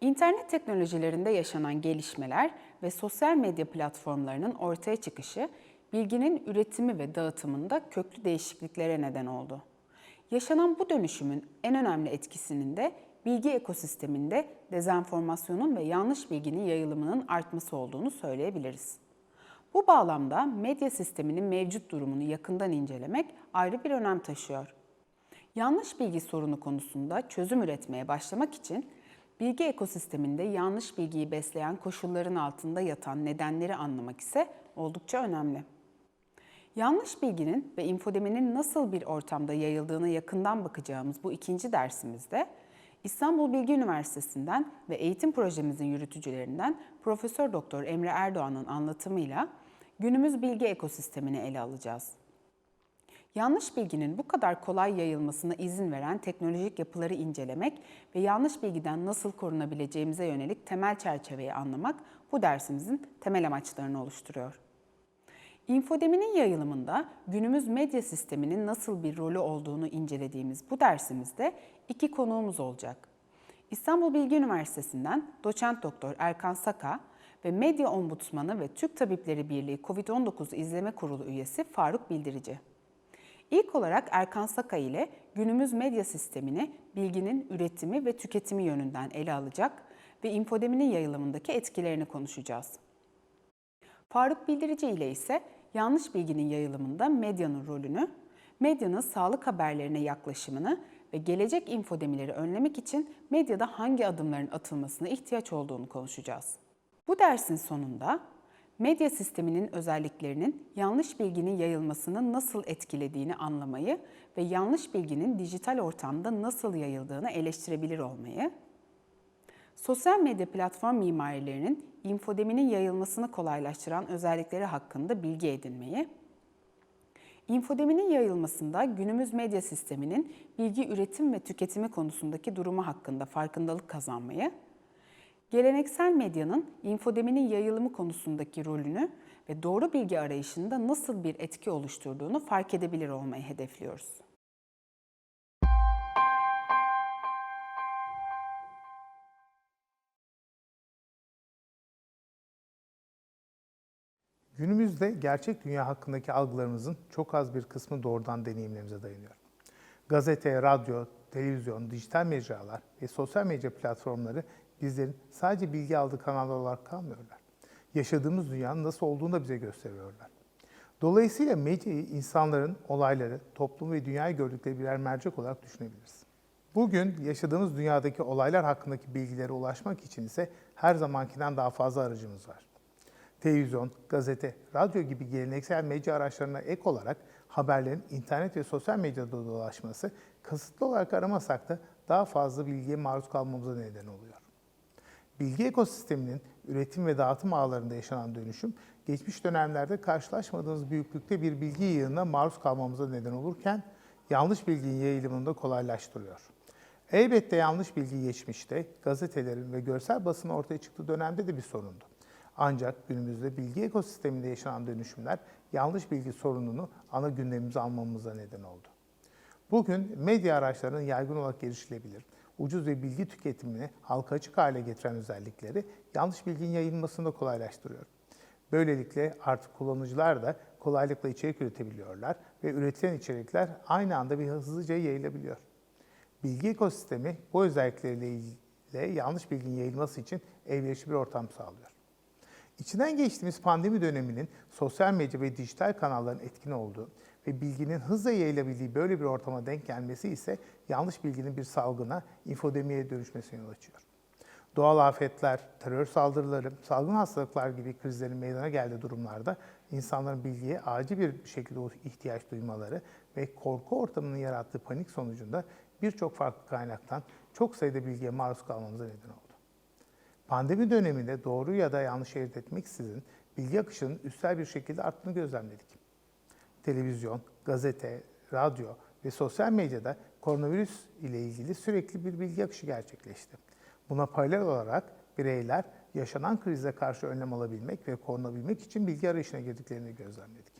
İnternet teknolojilerinde yaşanan gelişmeler ve sosyal medya platformlarının ortaya çıkışı bilginin üretimi ve dağıtımında köklü değişikliklere neden oldu. Yaşanan bu dönüşümün en önemli etkisinin de bilgi ekosisteminde dezenformasyonun ve yanlış bilginin yayılımının artması olduğunu söyleyebiliriz. Bu bağlamda medya sisteminin mevcut durumunu yakından incelemek ayrı bir önem taşıyor. Yanlış bilgi sorunu konusunda çözüm üretmeye başlamak için bilgi ekosisteminde yanlış bilgiyi besleyen koşulların altında yatan nedenleri anlamak ise oldukça önemli. Yanlış bilginin ve infodeminin nasıl bir ortamda yayıldığına yakından bakacağımız bu ikinci dersimizde İstanbul Bilgi Üniversitesi'nden ve eğitim projemizin yürütücülerinden Profesör Doktor Emre Erdoğan'ın anlatımıyla günümüz bilgi ekosistemini ele alacağız. Yanlış bilginin bu kadar kolay yayılmasına izin veren teknolojik yapıları incelemek ve yanlış bilgiden nasıl korunabileceğimize yönelik temel çerçeveyi anlamak bu dersimizin temel amaçlarını oluşturuyor. İnfodeminin yayılımında günümüz medya sisteminin nasıl bir rolü olduğunu incelediğimiz bu dersimizde iki konuğumuz olacak. İstanbul Bilgi Üniversitesi'nden doçent doktor Erkan Saka ve Medya Ombudsmanı ve Türk Tabipleri Birliği COVID-19 İzleme Kurulu üyesi Faruk Bildirici. İlk olarak Erkan Saka ile günümüz medya sistemini bilginin üretimi ve tüketimi yönünden ele alacak ve infodeminin yayılımındaki etkilerini konuşacağız. Faruk Bildirici ile ise yanlış bilginin yayılımında medyanın rolünü, medyanın sağlık haberlerine yaklaşımını ve gelecek infodemileri önlemek için medyada hangi adımların atılmasına ihtiyaç olduğunu konuşacağız. Bu dersin sonunda medya sisteminin özelliklerinin yanlış bilginin yayılmasını nasıl etkilediğini anlamayı ve yanlış bilginin dijital ortamda nasıl yayıldığını eleştirebilir olmayı, sosyal medya platform mimarilerinin infodeminin yayılmasını kolaylaştıran özellikleri hakkında bilgi edinmeyi, infodeminin yayılmasında günümüz medya sisteminin bilgi üretim ve tüketimi konusundaki durumu hakkında farkındalık kazanmayı, geleneksel medyanın infodeminin yayılımı konusundaki rolünü ve doğru bilgi arayışında nasıl bir etki oluşturduğunu fark edebilir olmayı hedefliyoruz. Günümüzde gerçek dünya hakkındaki algılarımızın çok az bir kısmı doğrudan deneyimlerimize dayanıyor. Gazete, radyo, televizyon, dijital mecralar ve sosyal medya platformları bizlerin sadece bilgi aldığı kanallar olarak kalmıyorlar. Yaşadığımız dünyanın nasıl olduğunu da bize gösteriyorlar. Dolayısıyla medyayı insanların olayları, toplum ve dünyayı gördükleri birer mercek olarak düşünebiliriz. Bugün yaşadığımız dünyadaki olaylar hakkındaki bilgilere ulaşmak için ise her zamankinden daha fazla aracımız var. Televizyon, gazete, radyo gibi geleneksel medya araçlarına ek olarak haberlerin internet ve sosyal medyada dolaşması kasıtlı olarak aramasak da daha fazla bilgiye maruz kalmamıza neden oluyor. Bilgi ekosisteminin üretim ve dağıtım ağlarında yaşanan dönüşüm, geçmiş dönemlerde karşılaşmadığımız büyüklükte bir bilgi yığınına maruz kalmamıza neden olurken, yanlış bilginin yayılımını da kolaylaştırıyor. Elbette yanlış bilgi geçmişte, gazetelerin ve görsel basının ortaya çıktığı dönemde de bir sorundu. Ancak günümüzde bilgi ekosisteminde yaşanan dönüşümler yanlış bilgi sorununu ana gündemimize almamıza neden oldu. Bugün medya araçlarının yaygın olarak erişilebilir, ucuz ve bilgi tüketimini halka açık hale getiren özellikleri yanlış bilginin yayılmasını da kolaylaştırıyor. Böylelikle artık kullanıcılar da kolaylıkla içerik üretebiliyorlar ve üretilen içerikler aynı anda bir hızlıca yayılabiliyor. Bilgi ekosistemi bu özellikleriyle yanlış bilginin yayılması için elverişli bir ortam sağlıyor. İçinden geçtiğimiz pandemi döneminin sosyal medya ve dijital kanalların etkin olduğu ve bilginin hızla yayılabildiği böyle bir ortama denk gelmesi ise yanlış bilginin bir salgına, infodemiye dönüşmesine yol açıyor. Doğal afetler, terör saldırıları, salgın hastalıklar gibi krizlerin meydana geldiği durumlarda insanların bilgiye acil bir şekilde ihtiyaç duymaları ve korku ortamının yarattığı panik sonucunda birçok farklı kaynaktan çok sayıda bilgiye maruz kalmamıza neden oldu. Pandemi döneminde doğru ya da yanlış ayırt etmeksizin bilgi akışının üstel bir şekilde arttığını gözlemledik. Televizyon, gazete, radyo ve sosyal medyada koronavirüs ile ilgili sürekli bir bilgi akışı gerçekleşti. Buna paralel olarak bireyler yaşanan krize karşı önlem alabilmek ve korunabilmek için bilgi arayışına girdiklerini gözlemledik.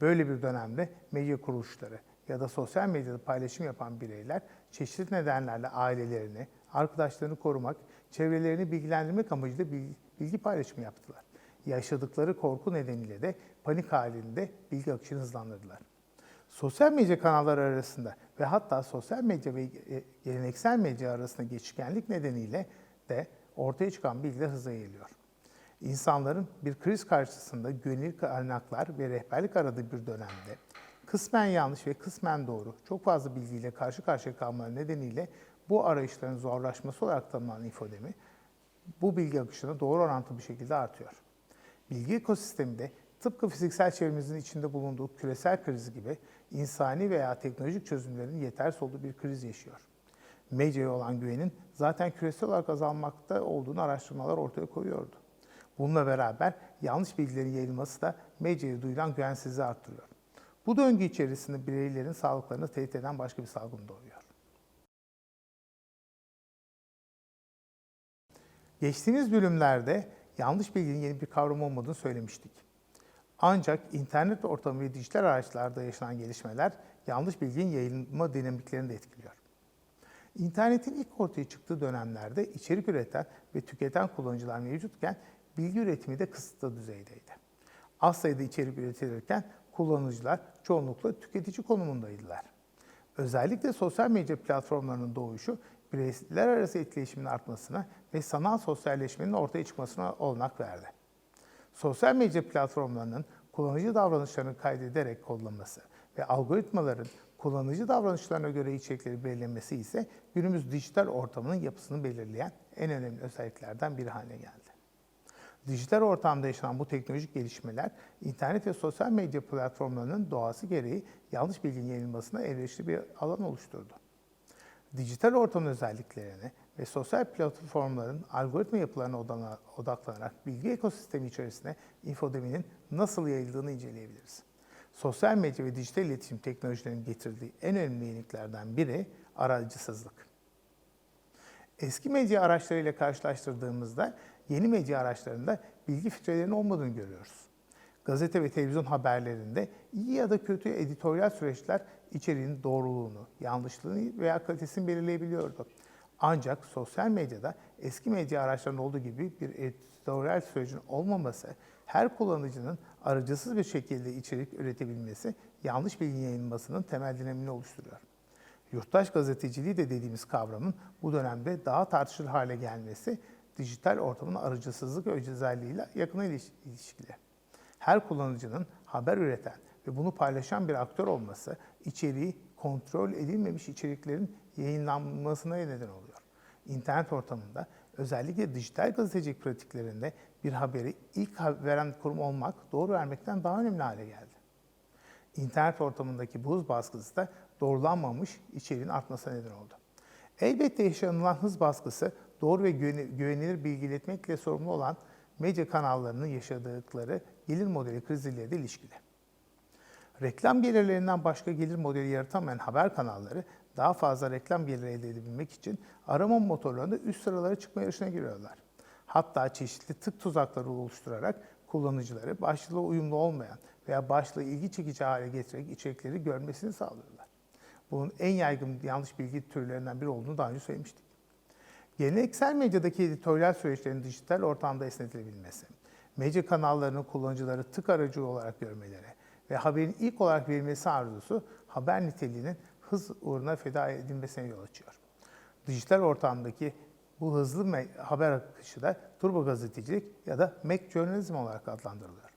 Böyle bir dönemde medya kuruluşları ya da sosyal medyada paylaşım yapan bireyler çeşitli nedenlerle ailelerini, arkadaşlarını korumak, çevrelerini bilgilendirmek amacıyla bil- bilgi paylaşımı yaptılar. Yaşadıkları korku nedeniyle de panik halinde bilgi akışını hızlandırdılar. Sosyal medya kanalları arasında ve hatta sosyal medya ve e, geleneksel medya arasında geçişkenlik nedeniyle de ortaya çıkan bilgiler hızla yayılıyor. İnsanların bir kriz karşısında güvenilir kaynaklar ve rehberlik aradığı bir dönemde kısmen yanlış ve kısmen doğru çok fazla bilgiyle karşı karşıya kalmaları nedeniyle bu arayışların zorlaşması olarak tanımlanan infodemi bu bilgi akışına doğru orantılı bir şekilde artıyor. Bilgi ekosisteminde tıpkı fiziksel çevremizin içinde bulunduğu küresel kriz gibi insani veya teknolojik çözümlerin yetersiz olduğu bir kriz yaşıyor. Medyaya olan güvenin zaten küresel olarak azalmakta olduğunu araştırmalar ortaya koyuyordu. Bununla beraber yanlış bilgilerin yayılması da medyaya duyulan güvensizliği arttırıyor. Bu döngü içerisinde bireylerin sağlıklarını tehdit eden başka bir salgın doğuyor. Geçtiğimiz bölümlerde yanlış bilginin yeni bir kavram olmadığını söylemiştik. Ancak internet ortamı ve dijital araçlarda yaşanan gelişmeler yanlış bilginin yayılma dinamiklerini de etkiliyor. İnternetin ilk ortaya çıktığı dönemlerde içerik üreten ve tüketen kullanıcılar mevcutken bilgi üretimi de kısıtlı düzeydeydi. Az sayıda içerik üretilirken kullanıcılar çoğunlukla tüketici konumundaydılar. Özellikle sosyal medya platformlarının doğuşu bireyler arası etkileşimin artmasına ve sanal sosyalleşmenin ortaya çıkmasına olanak verdi. Sosyal medya platformlarının kullanıcı davranışlarını kaydederek kullanılması ve algoritmaların kullanıcı davranışlarına göre içerikleri belirlemesi ise günümüz dijital ortamının yapısını belirleyen en önemli özelliklerden biri haline geldi. Dijital ortamda yaşanan bu teknolojik gelişmeler, internet ve sosyal medya platformlarının doğası gereği yanlış bilginin yayılmasına elverişli bir alan oluşturdu. Dijital ortamın özelliklerine ve sosyal platformların algoritma yapılarına odaklanarak bilgi ekosistemi içerisinde infodeminin nasıl yayıldığını inceleyebiliriz. Sosyal medya ve dijital iletişim teknolojilerinin getirdiği en önemli yeniliklerden biri aracısızlık. Eski medya araçlarıyla karşılaştırdığımızda yeni medya araçlarında bilgi filtrelerinin olmadığını görüyoruz. Gazete ve televizyon haberlerinde iyi ya da kötü editoryal süreçler içeriğin doğruluğunu, yanlışlığını veya kalitesini belirleyebiliyordu. Ancak sosyal medyada eski medya araçlarında olduğu gibi bir editoryal sürecin olmaması, her kullanıcının aracısız bir şekilde içerik üretebilmesi yanlış bilgi yayılmasının temel dinamini oluşturuyor. Yurttaş gazeteciliği de dediğimiz kavramın bu dönemde daha tartışılır hale gelmesi dijital ortamın aracısızlık özelliğiyle yakın iliş- ilişkili. Her kullanıcının haber üreten ve bunu paylaşan bir aktör olması içeriği kontrol edilmemiş içeriklerin yayınlanmasına neden oluyor. İnternet ortamında özellikle dijital gazetecilik pratiklerinde bir haberi ilk veren kurum olmak doğru vermekten daha önemli hale geldi. İnternet ortamındaki bu hız baskısı da doğrulanmamış içeriğin artmasına neden oldu. Elbette yaşanılan hız baskısı doğru ve güveni- güvenilir bilgi iletmekle sorumlu olan medya kanallarının yaşadıkları gelir modeli kriziyle de ilişkili. Reklam gelirlerinden başka gelir modeli yaratamayan haber kanalları daha fazla reklam geliri elde edebilmek için arama motorlarında üst sıralara çıkma yarışına giriyorlar. Hatta çeşitli tık tuzakları oluşturarak kullanıcıları başlığa uyumlu olmayan veya başlığı ilgi çekici hale getirerek içerikleri görmesini sağlıyorlar. Bunun en yaygın yanlış bilgi türlerinden biri olduğunu daha önce söylemiştik. Geleneksel medyadaki editoryal süreçlerin dijital ortamda esnetilebilmesi, medya kanallarının kullanıcıları tık aracı olarak görmeleri ve haberin ilk olarak verilmesi arzusu haber niteliğinin hız uğruna feda edilmesine yol açıyor. Dijital ortamdaki bu hızlı haber akışı da turbo gazetecilik ya da Mac journalism olarak adlandırılıyor.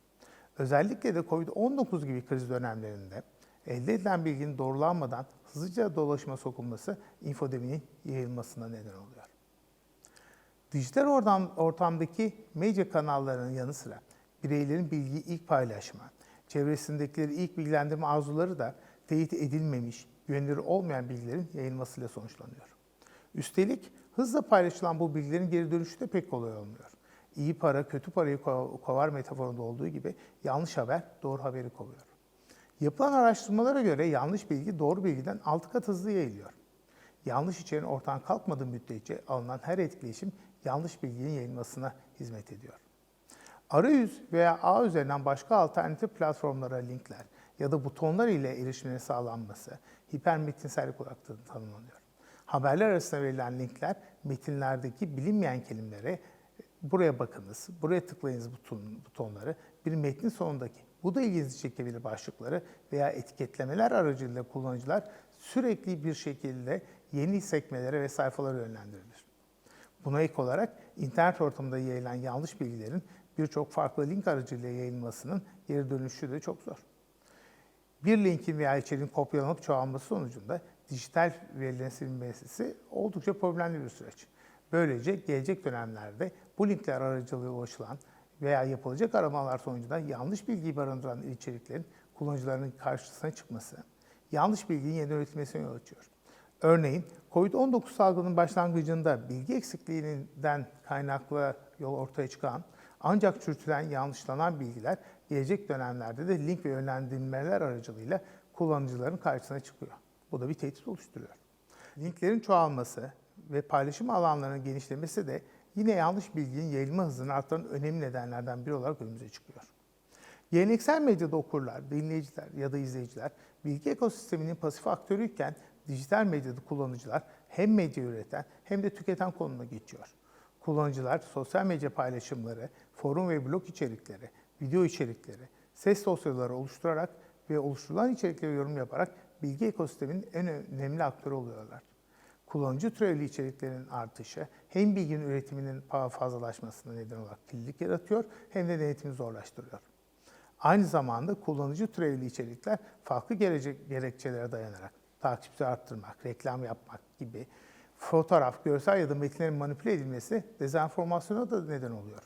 Özellikle de Covid-19 gibi kriz dönemlerinde elde edilen bilginin doğrulanmadan hızlıca dolaşıma sokulması infodeminin yayılmasına neden oluyor. Dijital ortam, ortamdaki medya kanallarının yanı sıra bireylerin bilgiyi ilk paylaşma, çevresindekileri ilk bilgilendirme arzuları da teyit edilmemiş, güvenilir olmayan bilgilerin yayılmasıyla sonuçlanıyor. Üstelik hızla paylaşılan bu bilgilerin geri dönüşü de pek kolay olmuyor. İyi para kötü parayı ko- kovar metaforunda olduğu gibi yanlış haber doğru haberi kovuyor. Yapılan araştırmalara göre yanlış bilgi doğru bilgiden 6 kat hızlı yayılıyor. Yanlış içeriğin ortadan kalkmadığı müddetçe alınan her etkileşim yanlış bilginin yayılmasına hizmet ediyor. Arayüz veya ağ üzerinden başka alternatif platformlara linkler ya da butonlar ile erişiminin sağlanması hipermetinsellik olarak tanımlanıyor. Haberler arasında verilen linkler metinlerdeki bilinmeyen kelimelere buraya bakınız, buraya tıklayınız buton, butonları, bir metnin sonundaki bu da ilginizi çekebilir başlıkları veya etiketlemeler aracılığıyla kullanıcılar sürekli bir şekilde yeni sekmelere ve sayfalara yönlendirilir. Buna ek olarak internet ortamında yayılan yanlış bilgilerin birçok farklı link aracılığıyla yayılmasının geri dönüşü de çok zor. Bir linkin veya içeriğin kopyalanıp çoğalması sonucunda dijital verilerin silinmesi oldukça problemli bir süreç. Böylece gelecek dönemlerde bu linkler aracılığıyla ulaşılan veya yapılacak aramalar sonucunda yanlış bilgiyi barındıran içeriklerin kullanıcıların karşısına çıkması, yanlış bilginin yeniden üretilmesine yol açıyor. Örneğin COVID-19 salgının başlangıcında bilgi eksikliğinden kaynaklı yol ortaya çıkan ancak çürütülen, yanlışlanan bilgiler gelecek dönemlerde de link ve yönlendirmeler aracılığıyla kullanıcıların karşısına çıkıyor. Bu da bir tehdit oluşturuyor. Linklerin çoğalması ve paylaşım alanlarının genişlemesi de yine yanlış bilginin yayılma hızını arttıran önemli nedenlerden biri olarak önümüze çıkıyor. Geleneksel medyada okurlar, dinleyiciler ya da izleyiciler bilgi ekosisteminin pasif aktörüyken dijital medyada kullanıcılar hem medya üreten hem de tüketen konumuna geçiyor. Kullanıcılar sosyal medya paylaşımları, forum ve blog içerikleri, video içerikleri, ses dosyaları oluşturarak ve oluşturulan içeriklere yorum yaparak bilgi ekosisteminin en önemli aktörü oluyorlar. Kullanıcı türevli içeriklerin artışı hem bilginin üretiminin fazlalaşmasına neden olarak kirlilik yaratıyor hem de denetimi zorlaştırıyor. Aynı zamanda kullanıcı türevli içerikler farklı gerekçelere dayanarak takipçi arttırmak, reklam yapmak gibi fotoğraf, görsel ya da metinlerin manipüle edilmesi dezenformasyona da neden oluyor.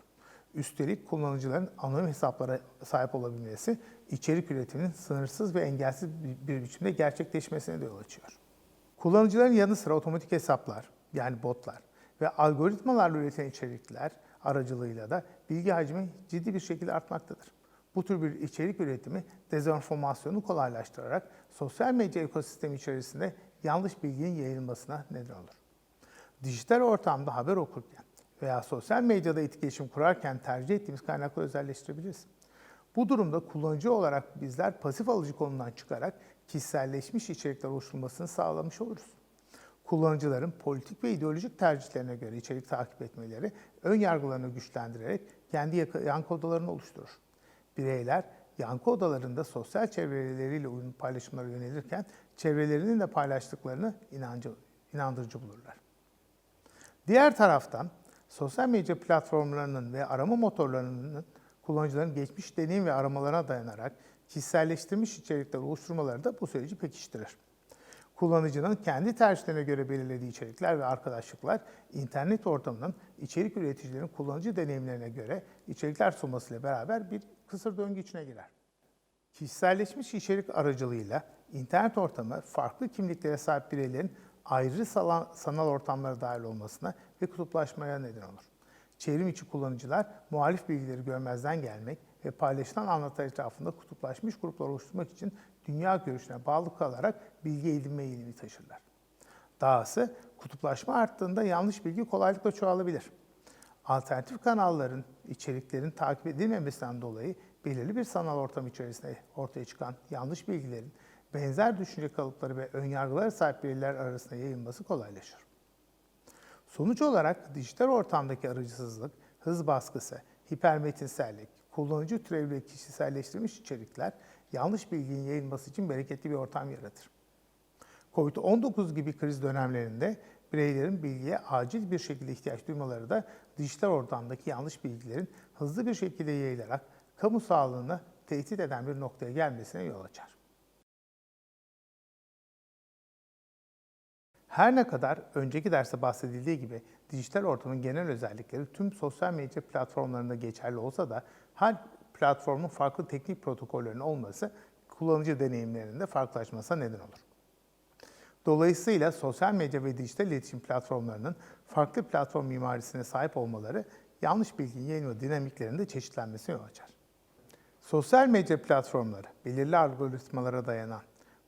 Üstelik kullanıcıların anonim hesaplara sahip olabilmesi içerik üretiminin sınırsız ve engelsiz bir biçimde gerçekleşmesine de yol açıyor. Kullanıcıların yanı sıra otomatik hesaplar yani botlar ve algoritmalarla üretilen içerikler aracılığıyla da bilgi hacmi ciddi bir şekilde artmaktadır. Bu tür bir içerik üretimi dezenformasyonu kolaylaştırarak sosyal medya ekosistemi içerisinde yanlış bilginin yayılmasına neden olur. Dijital ortamda haber okurken veya sosyal medyada etkileşim kurarken tercih ettiğimiz kaynakları özelleştirebiliriz. Bu durumda kullanıcı olarak bizler pasif alıcı konumundan çıkarak kişiselleşmiş içerikler oluşturulmasını sağlamış oluruz. Kullanıcıların politik ve ideolojik tercihlerine göre içerik takip etmeleri ön yargılarını güçlendirerek kendi yankı odalarını oluşturur. Bireyler yankı odalarında sosyal çevreleriyle uyumlu paylaşımlara yönelirken çevrelerinin de paylaştıklarını inancı, inandırıcı bulurlar. Diğer taraftan sosyal medya platformlarının ve arama motorlarının kullanıcıların geçmiş deneyim ve aramalarına dayanarak kişiselleştirilmiş içerikler oluşturmaları da bu süreci pekiştirir. Kullanıcının kendi tercihlerine göre belirlediği içerikler ve arkadaşlıklar internet ortamının içerik üreticilerinin kullanıcı deneyimlerine göre içerikler sunmasıyla beraber bir kısır döngü içine girer. Kişiselleşmiş içerik aracılığıyla internet ortamı farklı kimliklere sahip bireylerin ayrı sanal ortamlara dahil olmasına ve kutuplaşmaya neden olur. Çevrim içi kullanıcılar muhalif bilgileri görmezden gelmek ve paylaşılan anlatı etrafında kutuplaşmış gruplar oluşturmak için dünya görüşüne bağlı kalarak bilgi edinme eğilimi taşırlar. Dahası kutuplaşma arttığında yanlış bilgi kolaylıkla çoğalabilir. Alternatif kanalların, içeriklerin takip edilmemesinden dolayı belirli bir sanal ortam içerisinde ortaya çıkan yanlış bilgilerin benzer düşünce kalıpları ve önyargılara sahip bireyler arasında yayılması kolaylaşır. Sonuç olarak dijital ortamdaki aracısızlık, hız baskısı, hipermetinsellik, kullanıcı türevli kişiselleştirilmiş içerikler yanlış bilginin yayılması için bereketli bir ortam yaratır. Covid-19 gibi kriz dönemlerinde bireylerin bilgiye acil bir şekilde ihtiyaç duymaları da dijital ortamdaki yanlış bilgilerin hızlı bir şekilde yayılarak kamu sağlığını tehdit eden bir noktaya gelmesine yol açar. Her ne kadar önceki derste bahsedildiği gibi dijital ortamın genel özellikleri tüm sosyal medya platformlarında geçerli olsa da her platformun farklı teknik protokollerinin olması kullanıcı deneyimlerinde farklılaşmasına neden olur. Dolayısıyla sosyal medya ve dijital iletişim platformlarının farklı platform mimarisine sahip olmaları yanlış bilginin yayılma dinamiklerinde çeşitlenmesine yol açar. Sosyal medya platformları belirli algoritmalara dayanan,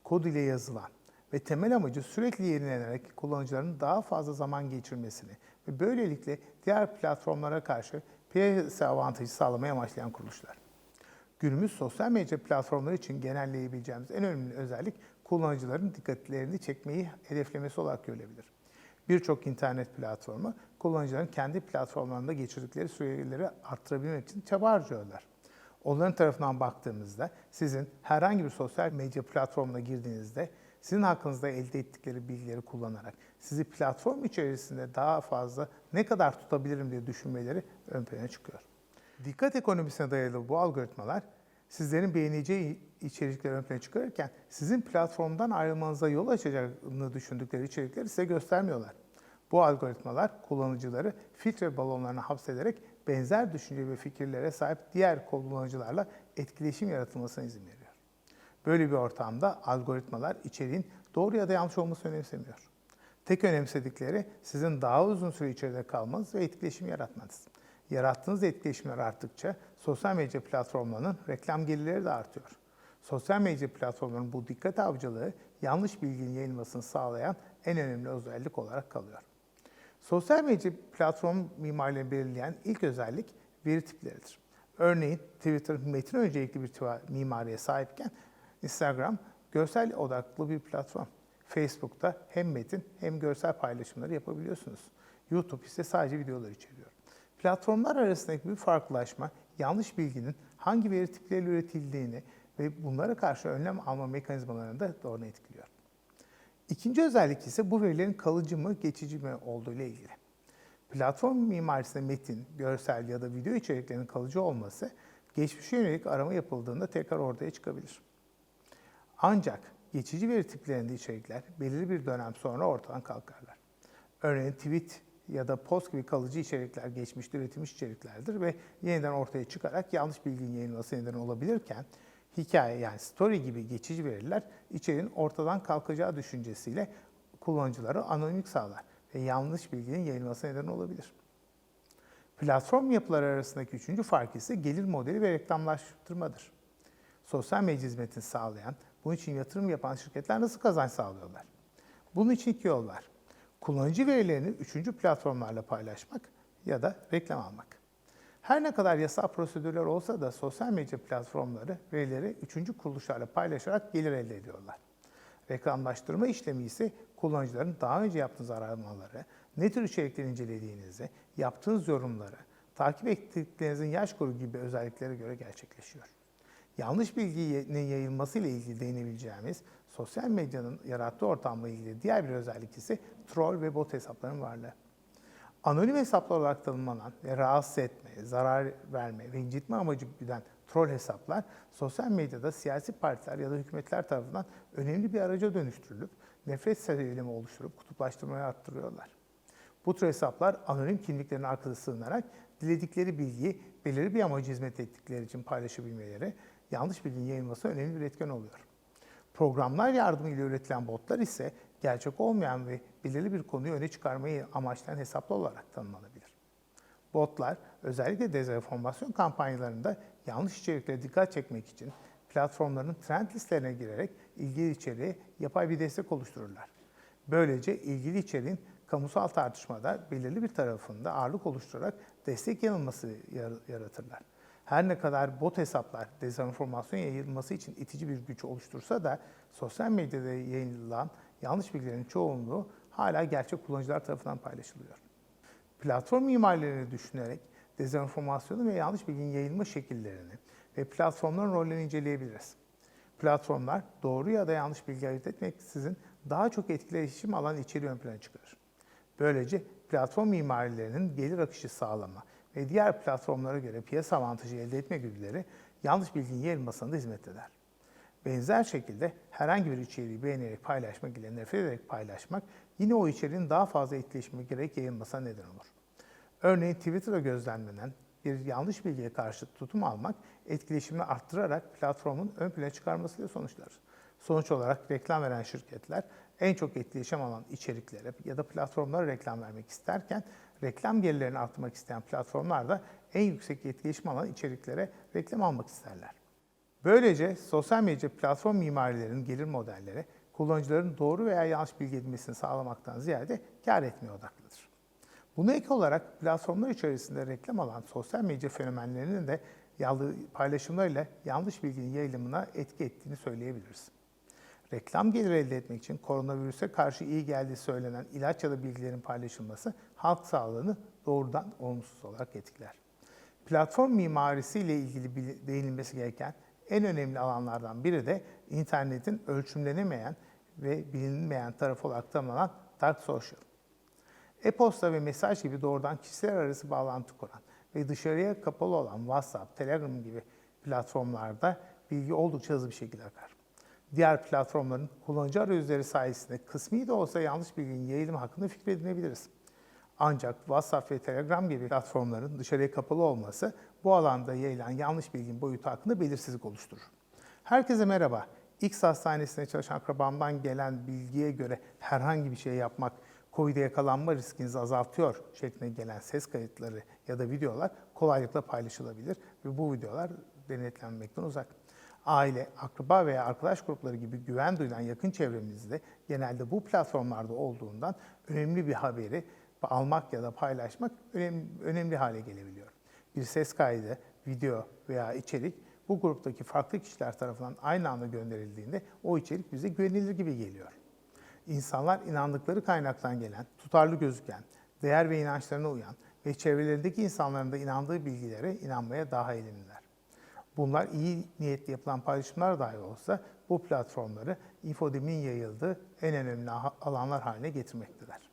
kod ile yazılan ve temel amacı sürekli yenilenerek kullanıcıların daha fazla zaman geçirmesini ve böylelikle diğer platformlara karşı piyasa avantajı sağlamaya amaçlayan kuruluşlar. Günümüz sosyal medya platformları için genelleyebileceğimiz en önemli özellik kullanıcıların dikkatlerini çekmeyi hedeflemesi olarak görülebilir. Birçok internet platformu kullanıcıların kendi platformlarında geçirdikleri süreleri arttırabilmek için çaba harcıyorlar. Onların tarafından baktığımızda sizin herhangi bir sosyal medya platformuna girdiğinizde sizin hakkınızda elde ettikleri bilgileri kullanarak sizi platform içerisinde daha fazla ne kadar tutabilirim diye düşünmeleri ön plana çıkıyor. Dikkat ekonomisine dayalı bu algoritmalar sizlerin beğeneceği içerikleri ön plana çıkarırken sizin platformdan ayrılmanıza yol açacağını düşündükleri içerikleri size göstermiyorlar. Bu algoritmalar kullanıcıları filtre balonlarına hapsederek benzer düşünce ve fikirlere sahip diğer kullanıcılarla etkileşim yaratılmasına izin veriyor. Böyle bir ortamda algoritmalar içeriğin doğru ya da yanlış olmasını önemsemiyor. Tek önemsedikleri sizin daha uzun süre içeride kalmanız ve etkileşim yaratmanız. Yarattığınız etkileşimler arttıkça sosyal medya platformlarının reklam gelirleri de artıyor. Sosyal medya platformlarının bu dikkat avcılığı yanlış bilginin yayılmasını sağlayan en önemli özellik olarak kalıyor. Sosyal medya platform mimarilerini belirleyen ilk özellik veri tipleridir. Örneğin Twitter metin öncelikli bir mimariye sahipken Instagram görsel odaklı bir platform. Facebook'ta hem metin hem görsel paylaşımları yapabiliyorsunuz. YouTube ise sadece videolar içeriyor. Platformlar arasındaki bir farklılaşma yanlış bilginin hangi veri tipleriyle üretildiğini ve bunlara karşı önlem alma mekanizmalarını da doğrudan etkiliyor. İkinci özellik ise bu verilerin kalıcı mı, geçici mi olduğu ile ilgili. Platform mimarisinde metin, görsel ya da video içeriklerinin kalıcı olması, geçmişe yönelik arama yapıldığında tekrar ortaya çıkabilir. Ancak geçici veri tiplerinde içerikler belirli bir dönem sonra ortadan kalkarlar. Örneğin tweet ya da post gibi kalıcı içerikler geçmişte üretilmiş içeriklerdir ve yeniden ortaya çıkarak yanlış bilginin yayılması neden olabilirken hikaye yani story gibi geçici veriler içeriğin ortadan kalkacağı düşüncesiyle kullanıcılara anonimlik sağlar ve yanlış bilginin yayılması neden olabilir. Platform yapıları arasındaki üçüncü fark ise gelir modeli ve reklamlaştırmadır. Sosyal medya hizmetini sağlayan, bunun için yatırım yapan şirketler nasıl kazanç sağlıyorlar? Bunun için iki yol var. Kullanıcı verilerini üçüncü platformlarla paylaşmak ya da reklam almak. Her ne kadar yasal prosedürler olsa da sosyal medya platformları verileri üçüncü kuruluşlarla paylaşarak gelir elde ediyorlar. Reklamlaştırma işlemi ise kullanıcıların daha önce yaptığınız aramaları, ne tür içerikler incelediğinizi, yaptığınız yorumları, takip ettiklerinizin yaş grubu gibi özelliklere göre gerçekleşiyor. Yanlış bilginin yayılması ile ilgili değinebileceğimiz sosyal medyanın yarattığı ortamla ilgili diğer bir özellik ise troll ve bot hesapların varlığı. Anonim hesaplar olarak tanımlanan ve rahatsız etme, zarar verme ve incitme amacı güden troll hesaplar sosyal medyada siyasi partiler ya da hükümetler tarafından önemli bir araca dönüştürülüp nefret söylemi oluşturup kutuplaştırmayı arttırıyorlar. Bu tür hesaplar anonim kimliklerin arkasına sığınarak diledikleri bilgiyi belirli bir amaca hizmet ettikleri için paylaşabilmeleri yanlış bilginin yayılması önemli bir etken oluyor. Programlar yardımıyla üretilen botlar ise gerçek olmayan ve belirli bir konuyu öne çıkarmayı amaçlayan hesaplar olarak tanımlanabilir. Botlar özellikle dezenformasyon kampanyalarında yanlış içeriklere dikkat çekmek için platformların trend listelerine girerek ilgili içeriğe yapay bir destek oluştururlar. Böylece ilgili içeriğin kamusal tartışmada belirli bir tarafında ağırlık oluşturarak destek yanılması yar- yaratırlar. Her ne kadar bot hesaplar dezenformasyon yayılması için itici bir güç oluştursa da sosyal medyada yayınlanan yanlış bilgilerin çoğunluğu hala gerçek kullanıcılar tarafından paylaşılıyor. Platform mimarilerini düşünerek dezenformasyonu ve yanlış bilginin yayılma şekillerini ve platformların rollerini inceleyebiliriz. Platformlar doğru ya da yanlış bilgi ayırt etmeksizin daha çok etkileşim alan içeriği ön plana çıkarır. Böylece platform mimarilerinin gelir akışı sağlama ve diğer platformlara göre piyasa avantajı elde etme güdüleri yanlış bilginin yayılmasına da hizmet eder. Benzer şekilde herhangi bir içeriği beğenerek paylaşmak ile nefret ederek paylaşmak yine o içeriğin daha fazla etkileşime gerek yayılmasına neden olur. Örneğin Twitter'da gözlemlenen bir yanlış bilgiye karşı tutum almak etkileşimi arttırarak platformun ön plana çıkarmasıyla sonuçlanır. Sonuç olarak reklam veren şirketler en çok etkileşim alan içeriklere ya da platformlara reklam vermek isterken reklam gelirlerini arttırmak isteyen platformlar da en yüksek etkileşim alan içeriklere reklam almak isterler. Böylece sosyal medya platform mimarilerinin gelir modelleri kullanıcıların doğru veya yanlış bilgi edinmesini sağlamaktan ziyade kar etmeye odaklıdır. Buna ek olarak platformlar içerisinde reklam alan sosyal medya fenomenlerinin de paylaşımlarıyla yanlış bilginin yayılımına etki ettiğini söyleyebiliriz. Reklam geliri elde etmek için koronavirüse karşı iyi geldiği söylenen ilaç ya da bilgilerin paylaşılması halk sağlığını doğrudan olumsuz olarak etkiler. Platform mimarisiyle ilgili bili- değinilmesi gereken en önemli alanlardan biri de internetin ölçümlenemeyen ve bilinmeyen tarafı olarak tanımlanan dark social. E-posta ve mesaj gibi doğrudan kişiler arası bağlantı kuran ve dışarıya kapalı olan WhatsApp, Telegram gibi platformlarda bilgi oldukça hızlı bir şekilde akar. Diğer platformların kullanıcı arayüzleri sayesinde kısmi de olsa yanlış bilginin yayılımı hakkında fikir edinebiliriz. Ancak WhatsApp ve Telegram gibi platformların dışarıya kapalı olması bu alanda yayılan yanlış bilginin boyutu hakkında belirsizlik oluşturur. Herkese merhaba. X hastanesinde çalışan akrabamdan gelen bilgiye göre herhangi bir şey yapmak COVID'e yakalanma riskinizi azaltıyor şeklinde gelen ses kayıtları ya da videolar kolaylıkla paylaşılabilir ve bu videolar denetlenmekten uzak. Aile, akraba veya arkadaş grupları gibi güven duyulan yakın çevremizde genelde bu platformlarda olduğundan önemli bir haberi almak ya da paylaşmak önemli, önemli hale gelebiliyor. Bir ses kaydı, video veya içerik bu gruptaki farklı kişiler tarafından aynı anda gönderildiğinde o içerik bize güvenilir gibi geliyor. İnsanlar inandıkları kaynaktan gelen, tutarlı gözüken, değer ve inançlarına uyan ve çevrelerindeki insanların da inandığı bilgilere inanmaya daha eğilimliler. Bunlar iyi niyetli yapılan paylaşımlar dahi olsa bu platformları infodemin yayıldığı en önemli alanlar haline getirmektedir.